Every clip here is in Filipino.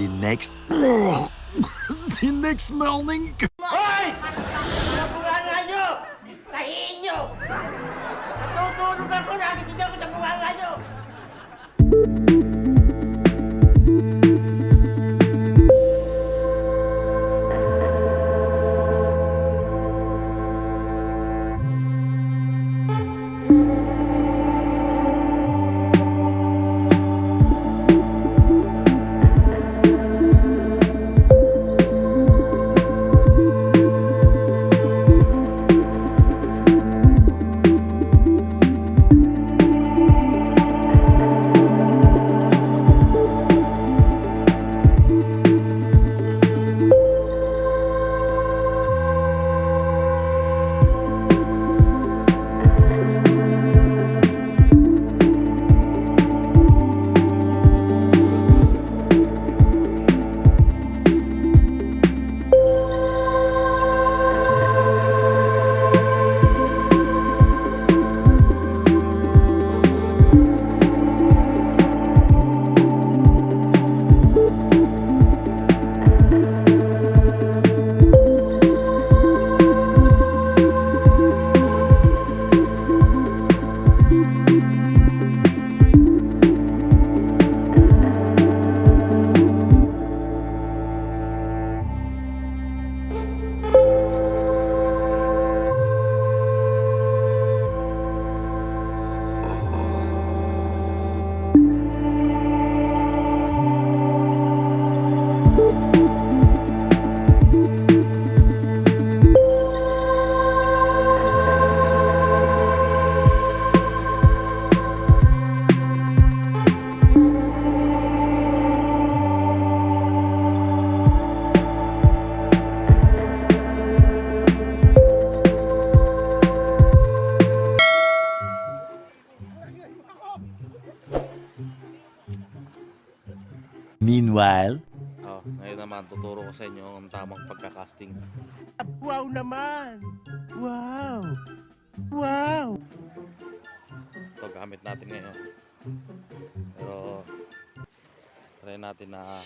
The next... The next morning... Bunganga nyo! Meanwhile... Oh, ngayon naman tuturo ko sa inyo ang tamang pagka-casting. Wow naman! Wow! Wow! Ito gamit natin ngayon. Pero try natin na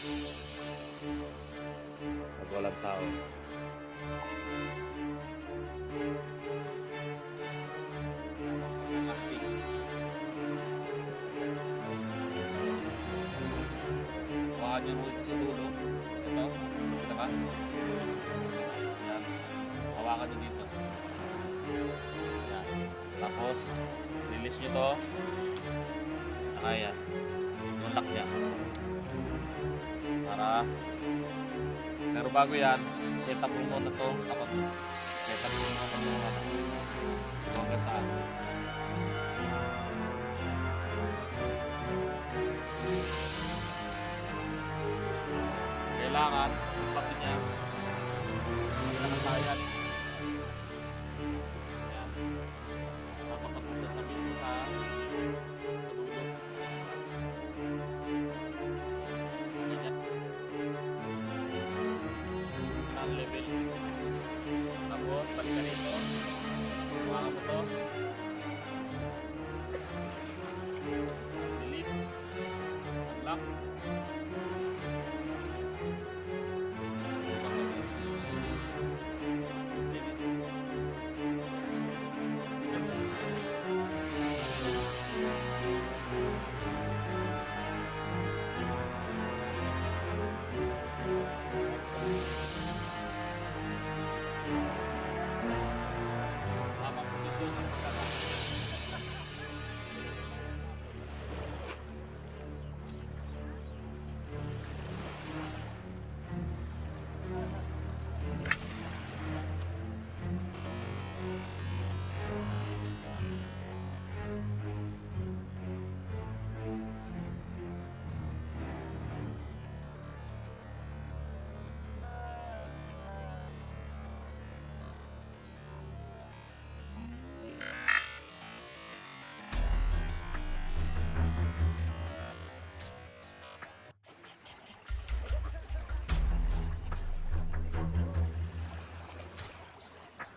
pag walang tao. Ba? Yan. Hawakan nyo dito. Tapos, release nyo to. Saka yan. Yung lock niya. Para, pero bago yan, set up mo muna to. Tapos, set up mo muna to.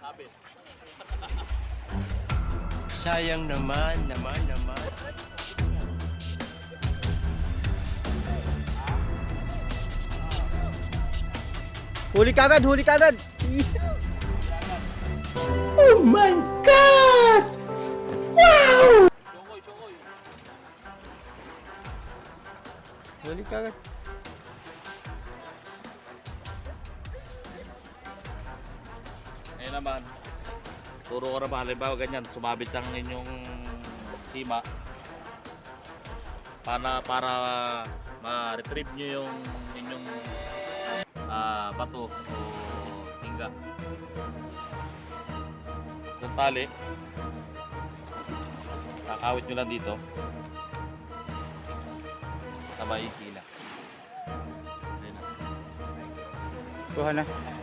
Sabit. Sayang naman, naman, naman. Huli kagad, huli kagad. Syokoy, syokoy. Huli kagad. Naman, turo ko naman, halimbawa ganyan, sumabit ang inyong sima para, para ma-retrieve nyo yung inyong ah, bato o hingga. Yung tali, kakawit nyo lang dito. Sabay hila. Kuha na.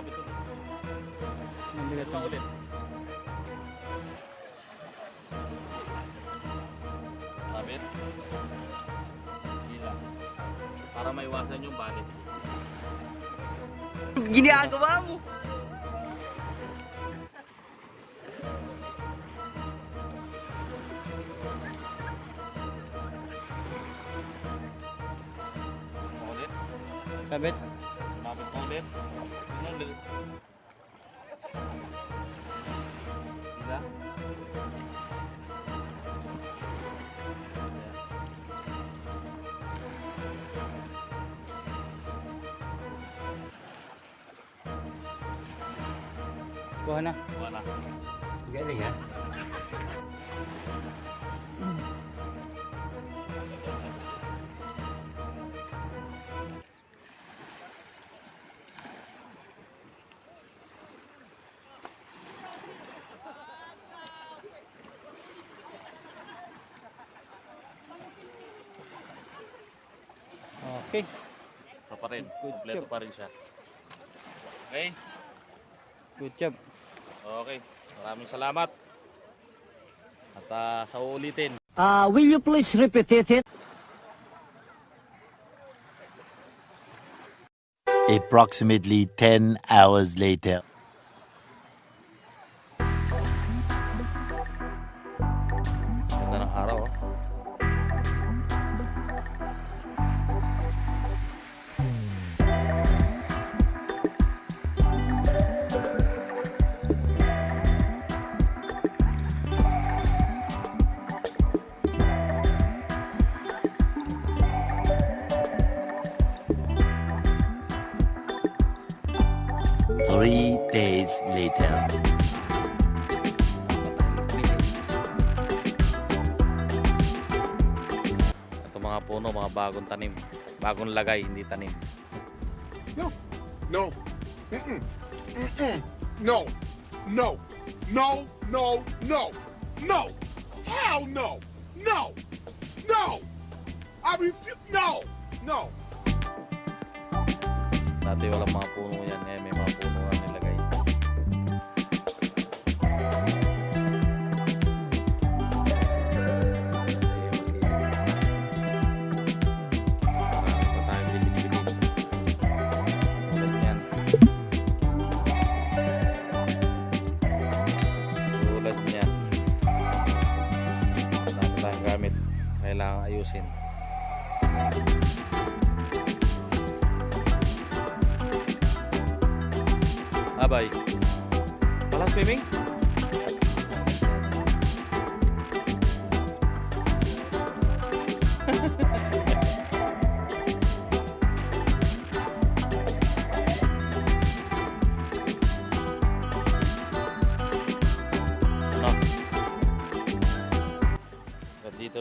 Sumabit ulit. Mabigat Dalawa ulit. Sabit. Hila. Para maiwasan yung balik. Ginagawa mo. Sabit. Sumabit pa ulit. Ano ulit? Hila. Ayan. Kuha na. Kuha na. Galing ha. Okay. Ito pa rin. Good Kompleto job. pa rin siya. Okay? Good job. Okay. Maraming salamat. At ah, sa uulitin. Uh, will you please repeat it? Approximately 10 hours later. Ito mga puno, mga bagong tanim. Bagong lagay, hindi tanim. No. Mm-mm. Mm-mm. No. No. No. No. No. No. Hell no. No. No. I refuse. No. No. Dati walang mga puno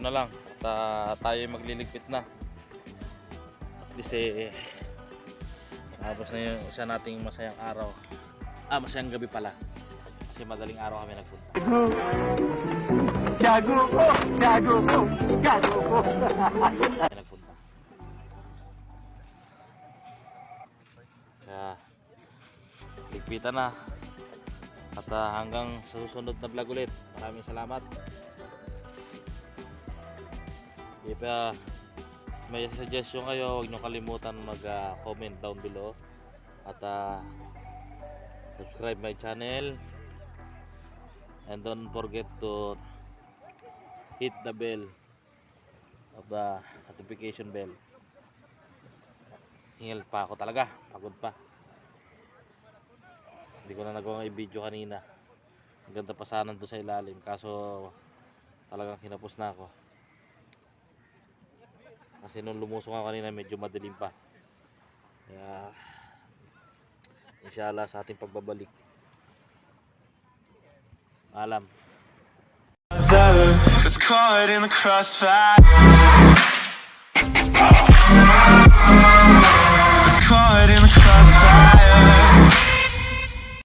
na lang. At ah, tayo magliligpit na. Least eh, tapos na yung isa nating masayang araw. Ah, masayang gabi pala. Kasi madaling araw kami nagpunta. Gago ko! Gago ko! Gago ko! Nagpunta. Kaya, ligpitan na. At ah, hanggang sa susunod na vlog ulit. Maraming salamat. If ah, may suggestion kayo, huwag nyo kalimutan mag-comment down below. At ah, subscribe my channel. And don't forget to hit the bell of the notification bell hingal pa ako talaga. Pagod pa. Hindi ko na nagawa ng video kanina. Ang ganda pa sana doon sa ilalim. Kaso talagang kinapos na ako. Kasi nung lumusong ako kanina medyo madilim pa. Kaya inshallah sa ating pagbabalik. Alam. That's caught in the crossfire.